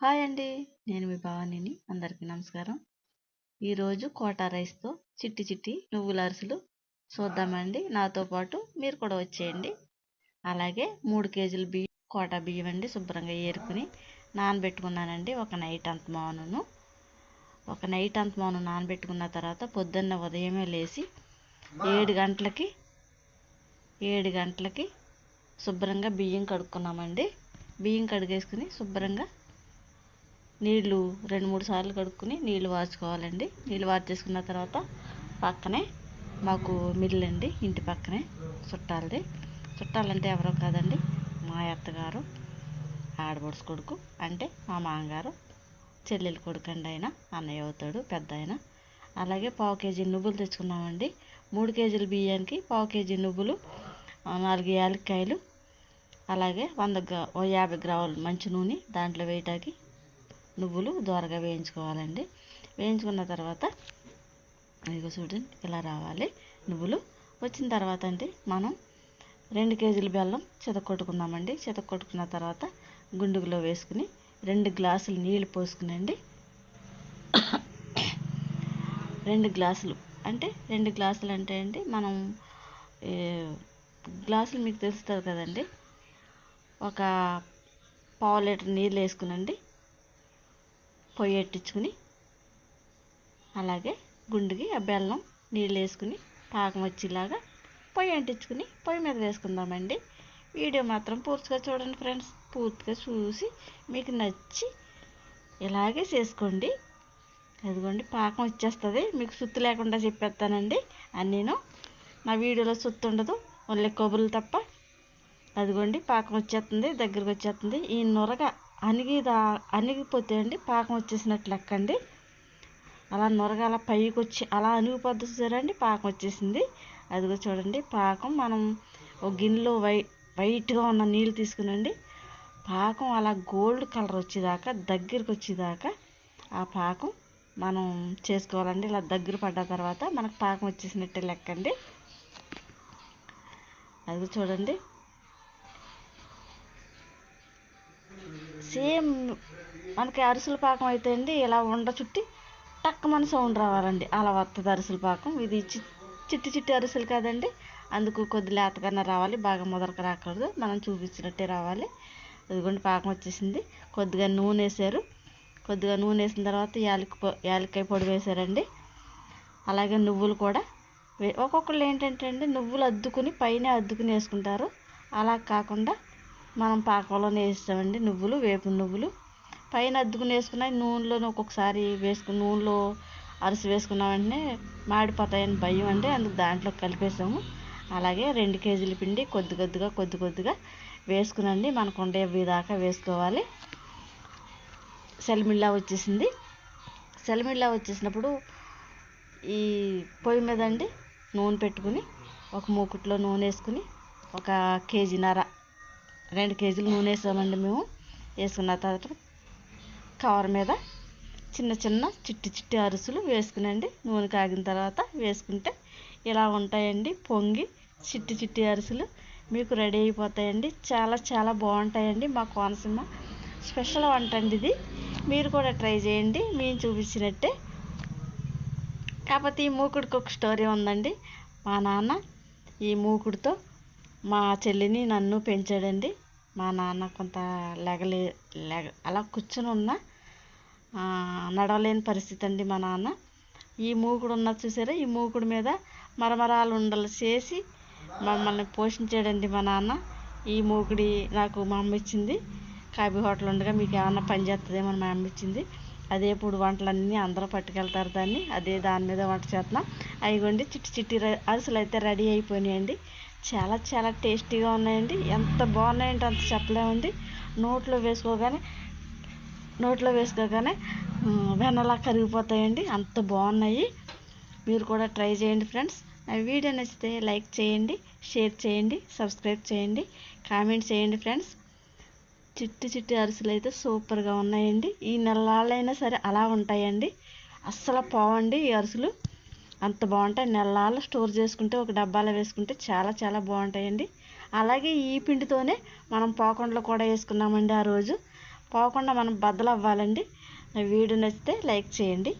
Hi అండి. నేను మీ భవానీని. అందరికీ నమస్కారం. ఈరోజు కోటా రైస్తో చిట్టి చిట్టి నువ్వుల అరిసెలు చూద్దామండి. నాతో పాటు మీరు కూడా వచ్చేయండి. అలాగే మూడు కేజీలు బియ్యం కోటా బియ్యం అండి శుభ్రంగా ఏరుకుని నానబెట్టుకున్నానండి. ఒక నైట్ అంత మౌనను. ఒక నైట్ అంత మౌనం నానబెట్టుకున్న తర్వాత పొద్దున్న ఉదయమే లేచి ఏడు గంటలకి ఏడు గంటలకి శుభ్రంగా బియ్యం కడుక్కున్నామండి. బియ్యం కడిగేసుకుని శుభ్రంగా నీళ్ళు రెండు మూడు సార్లు కడుక్కుని నీళ్ళు వార్చుకోవాలండి. నీళ్ళు వార్చేసుకున్న తర్వాత పక్కనే మాకు మిల్లు అండి ఇంటి పక్కనే చుట్టాలది. చుట్టాలంటే ఎవరో కాదండి మా అత్తగారు ఆడబడుసు కొడుకు అంటే మా మామగారు చెల్లెలు కొడుకు అండి ఆయన అన్నయ్య అవుతాడు పెద్ద ఆయన. అలాగే పావు కేజీ నువ్వులు తెచ్చుకున్నామండి. మూడు కేజీల బియ్యానికి పావు కేజీ నువ్వులు నాలుగు యాలక్కాయలు అలాగే వంద గ్రా ఓ యాభై గ్రాములు మంచి నూనె దాంట్లో వేయటానికి నువ్వులు దోరగా వేయించుకోవాలండి. వేయించుకున్న తర్వాత ఇదిగో చూడండి ఇలా రావాలి. నువ్వులు వచ్చిన తర్వాత అండి మనం రెండు కేజీల బెల్లం చితకొట్టుకుందామండి చితకొట్టుకున్న తర్వాత గుండుగులో వేసుకుని రెండు గ్లాసులు నీళ్ళు పోసుకునండి. రెండు గ్లాసులు అంటే రెండు గ్లాసులు అంటే అండి మనం గ్లాసులు మీకు తెలుస్తుంది కదండి. ఒక పావు లీటర్ నీళ్ళు వేసుకునండి. పొయ్యి ఎట్టించుకుని అలాగే గుండుకి ఆ బెల్లం నీళ్ళు వేసుకుని పాకం వచ్చేలాగా పొయ్యి అంటించుకుని పొయ్యి మీద వేసుకుందామండి. వీడియో మాత్రం పూర్తిగా చూడండి ఫ్రెండ్స్. పూర్తిగా చూసి మీకు నచ్చి ఇలాగే చేసుకోండి. అదిగోండి పాకం వచ్చేస్తుంది. మీకు సుత్తు లేకుండా చెప్పేస్తానండి. అన్నీను నా వీడియోలో సుత్తు ఉండదు ఓన్లీ కొబ్బరి తప్ప. అదిగోండి పాకం వచ్చేస్తుంది దగ్గరకు వచ్చేస్తుంది. ఈ నొరగ అణిగిదా అణిగిపోతే అండి పాకం వచ్చేసినట్లు లెక్కండి అలా నొరగ అలా పైకి వచ్చి అలా అణిగిపోద్ది చూసారండి పాకం వచ్చేసింది. అదిగో చూడండి పాకం మనం ఒక గిన్నెలో వై వైట్గా ఉన్న నీళ్ళు తీసుకునండి. పాకం అలా గోల్డ్ కలర్ వచ్చేదాకా దగ్గరికి వచ్చేదాకా ఆ పాకం మనం చేసుకోవాలండి. ఇలా దగ్గర పడ్డ తర్వాత మనకు పాకం వచ్చేసినట్టే లెక్కండి అది చూడండి సేమ్ మనకి అరిసెల పాకం అయితే అండి ఇలా ఉండ చుట్టి మన సౌండ్ రావాలండి. అలా వస్తుంది అరిసెల పాకం. ఇది చిట్టి చిట్టి అరిసెలు కాదండి. అందుకు కొద్ది లేతకన్నా రావాలి బాగా ముదరక రాకూడదు. మనం చూపించినట్టే రావాలి. ఇదిగోండి పాకం వచ్చేసింది. కొద్దిగా నూనె వేసారు. కొద్దిగా నూనె వేసిన తర్వాత యాలక యాలక్కాయ పొడి వేసారండి. అలాగే నువ్వులు కూడా. ఒక్కొక్కళ్ళు ఏంటంటే అండి నువ్వులు అద్దుకుని పైన అద్దుకుని వేసుకుంటారు. అలా కాకుండా మనం పాకంలోనే వేస్తామండి. నువ్వులు వేపు నువ్వులు. పైన అద్దుకుని వేసుకున్న నూనెలో ఒక్కొక్కసారి వేసుకుని నూనెలో అరిసి వేసుకున్న వెంటనే మాడిపోతాయని భయం అండి. అందుకు దాంట్లో కలిపేసాము. అలాగే రెండు కేజీల పిండి కొద్ది కొద్దిగా కొద్ది కొద్దిగా వేసుకునండి. మనకు ఉండే దాకా వేసుకోవాలి. సెలమిళ్ళ వచ్చేసింది. సెలమిళ్ళ వచ్చేసినప్పుడు ఈ పొయ్యి మీద అండి నూనె పెట్టుకుని ఒక మూకుట్లో నూనె వేసుకుని ఒక కేజీన్నర రెండు కేజీలు నూనె వేసామండి మేము. వేసుకున్న తర్వాత కవర్ మీద చిన్న చిన్న చిట్టి చిట్టి అరుసులు వేసుకునండి. నూనె కాగిన తర్వాత వేసుకుంటే ఇలా ఉంటాయండి. పొంగి చిట్టి చిట్టి అరిసెలు మీకు రెడీ అయిపోతాయండి. చాలా చాలా బాగుంటాయండి మా కోనసీమ స్పెషల్ వంట అండి ఇది. మీరు కూడా ట్రై చేయండి. మేము చూపించినట్టే. కాకపోతే ఈ మూకుడికి ఒక స్టోరీ ఉందండి. మా నాన్న ఈ మూకుడితో మా చెల్లిని నన్ను పెంచాడండి. మా నాన్న కొంత లెగలే లెగ అలా కూర్చుని ఉన్న. నడవలేని పరిస్థితి అండి మా నాన్న. ఈ మూకుడు ఉన్న చూసారా? ఈ మూకుడు మీద మరమరాలు ఉండలు చేసి మమ్మల్ని పోషించాడండి మా నాన్న. ఈ మూకుడి నాకు మా అమ్మ ఇచ్చింది. కాఫీ హోటల్ ఉండగా మీకు ఏమన్నా పని చేస్తుందేమో మా అమ్మ ఇచ్చింది. అదే ఇప్పుడు వంటలన్నీ అందరూ పట్టుకెళ్తారు దాన్ని. అదే దాని మీద వంట చేస్తున్నాం అయిగోండి చిట్టి చిట్టి అరిసెలు అయితే రెడీ అయిపోయినాయండి. చాలా చాలా టేస్టీగా ఉన్నాయండి. ఎంత బాగున్నాయంటే అంత చెప్పలేమండి. నోట్లో వేసుకోగానే నోట్లో వేసుకోగానే వెన్నలా కరిగిపోతాయండి. అంత బాగున్నాయి. మీరు కూడా ట్రై చేయండి ఫ్రెండ్స్. నా వీడియో నచ్చితే లైక్ చేయండి షేర్ చేయండి సబ్స్క్రైబ్ చేయండి కామెంట్ చేయండి ఫ్రెండ్స్. చిట్టి చిట్టి అరిసెలు అయితే సూపర్గా ఉన్నాయండి. ఈ నెలలైనా సరే అలా ఉంటాయండి. అస్సలు పోవండి ఈ అరిసెలు. అంత బాగుంటాయి. నెలలు స్టోర్ చేసుకుంటే ఒక డబ్బాలో వేసుకుంటే చాలా చాలా బాగుంటాయండి. అలాగే ఈ పిండితోనే మనం పోకుండా కూడా వేసుకున్నామండి ఆ రోజు. పోకుండా మనం బద్దలు అవ్వాలండి వీడియో నచ్చితే లైక్ చేయండి.